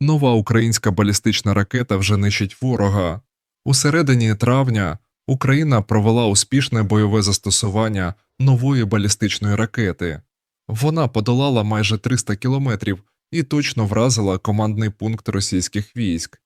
Нова українська балістична ракета вже нищить ворога. У середині травня Україна провела успішне бойове застосування нової балістичної ракети. Вона подолала майже 300 кілометрів і точно вразила командний пункт російських військ.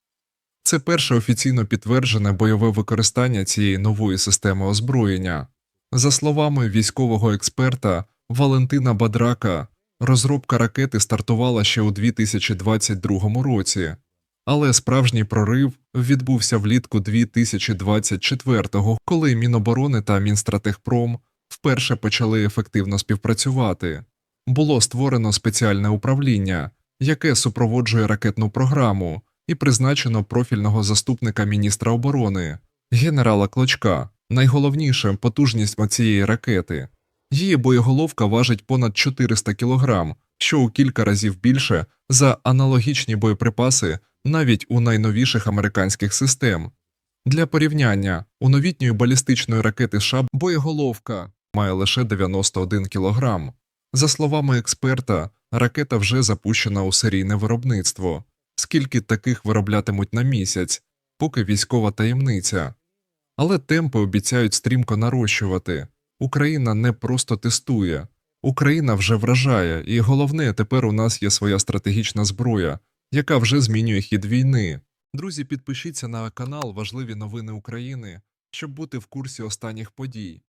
Це перше офіційно підтверджене бойове використання цієї нової системи озброєння. За словами військового експерта Валентина Бадрака, розробка ракети стартувала ще у 2022 році, але справжній прорив відбувся влітку 2024-го, коли Міноборони та Мінстратегпром вперше почали ефективно співпрацювати. Було створено спеціальне управління, яке супроводжує ракетну програму, і призначено профільного заступника міністра оборони, генерала Клочка. Найголовніше потужність цієї ракети. Її боєголовка важить понад 400 кг, що у кілька разів більше за аналогічні боєприпаси навіть у найновіших американських систем. Для порівняння, у новітньої балістичної ракети США боєголовка має лише 91 кг. За словами експерта, ракета вже запущена у серійне виробництво. Скільки таких вироблятимуть на місяць, поки військова таємниця. Але темпи обіцяють стрімко нарощувати. Україна не просто тестує, Україна вже вражає, і головне, тепер у нас є своя стратегічна зброя, яка вже змінює хід війни. Друзі, підпишіться на канал Важливі новини України, щоб бути в курсі останніх подій.